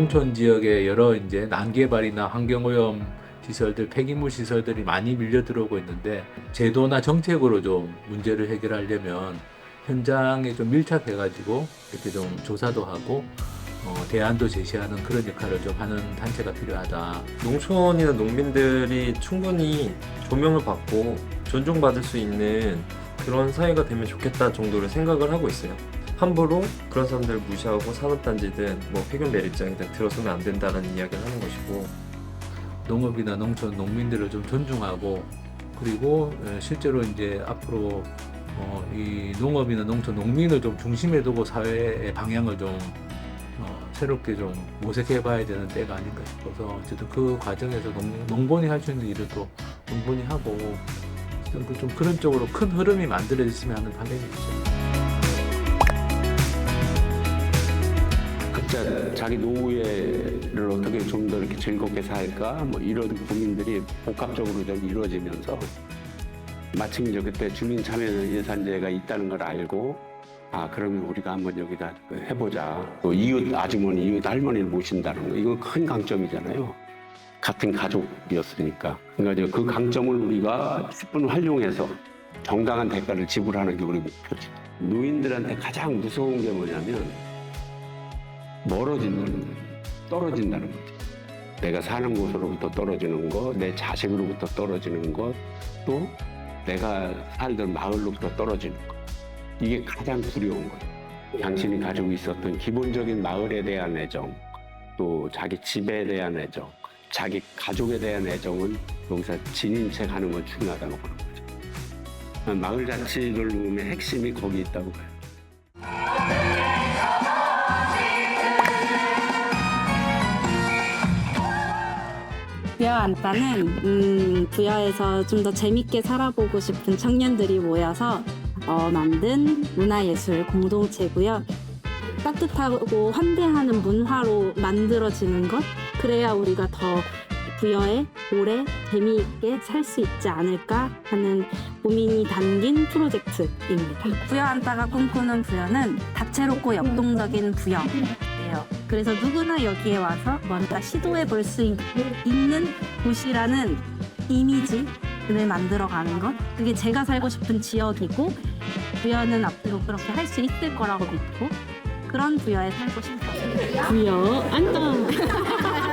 농촌 지역에 여러 이제 난개발이나 환경오염 시설들, 폐기물 시설들이 많이 밀려 들어오고 있는데 제도나 정책으로 좀 문제를 해결하려면 현장에 좀 밀착해가지고 이렇게 좀 조사도 하고 어, 대안도 제시하는 그런 역할을 좀 하는 단체가 필요하다. 농촌이나 농민들이 충분히 조명을 받고 존중받을 수 있는 그런 사회가 되면 좋겠다 정도로 생각을 하고 있어요. 함부로 그런 사람들을 무시하고 산업단지든 뭐 폐경 매립장이든 들어서면 안 된다는 이야기를 하는 것이고 농업이나 농촌 농민들을 좀 존중하고 그리고 에, 실제로 이제 앞으로 어, 이 농업이나 농촌 농민을 좀 중심에 두고 사회의 방향을 좀 어, 새롭게 좀 모색해 봐야 되는 때가 아닌가 싶어서 어쨌든 그 과정에서 농, 농본이 할 수 있는 일을 또 농본이 하고 좀, 그- 좀 그런 쪽으로 큰 흐름이 만들어졌으면 하는 바람이 있죠. 각자 자기 노후를 어떻게 좀 더 이렇게 즐겁게 살까? 뭐 이런 고민들이 복합적으로 좀 이루어지면서 마침 이제 그때 주민 참여 예산제가 있다는 걸 알고 아 그러면 우리가 한번 여기다 해보자. 또 이웃 아주머니 이웃 할머니를 모신다는 거. 이거 큰 강점이잖아요. 같은 가족이었으니까. 그러니까 이제 그 강점을 우리가 충분히 활용해서 정당한 대가를 지불하는 게 우리 목표지. 노인들한테 가장 무서운 게 뭐냐면 멀어진다는 거예요. 떨어진다는 거죠. 내가 사는 곳으로부터 떨어지는 것, 내 자식으로부터 떨어지는 것, 또 내가 살던 마을로부터 떨어지는 것. 이게 가장 두려운 거예요. 당신이 가지고 있었던 기본적인 마을에 대한 애정, 또 자기 집에 대한 애정, 자기 가족에 대한 애정은 여기서 채 가는 건 중요하다고 보는 거죠. 마을 자치를 보면 핵심이 거기 있다고 봐요. 안따는 음, 부여에서 좀 더 재밌게 살아보고 싶은 청년들이 모여서 어, 만든 문화예술 공동체고요. 따뜻하고 환대하는 문화로 만들어지는 것 그래야 우리가 더 부여에 오래 재미있게 살 수 있지 않을까 하는 고민이 담긴 프로젝트입니다. 부여 안따가 꿈꾸는 부여는 다채롭고 역동적인 부여 예요. 그래서 누구나 여기에 와서 뭔가 시도해 볼 수 있는 곳이라는 이미지를 만들어가는 것 그게 제가 살고 싶은 지역이고 부여는 앞으로 그렇게 할 수 있을 거라고 믿고 그런 부여에 살고 싶어요. 부여 안녕.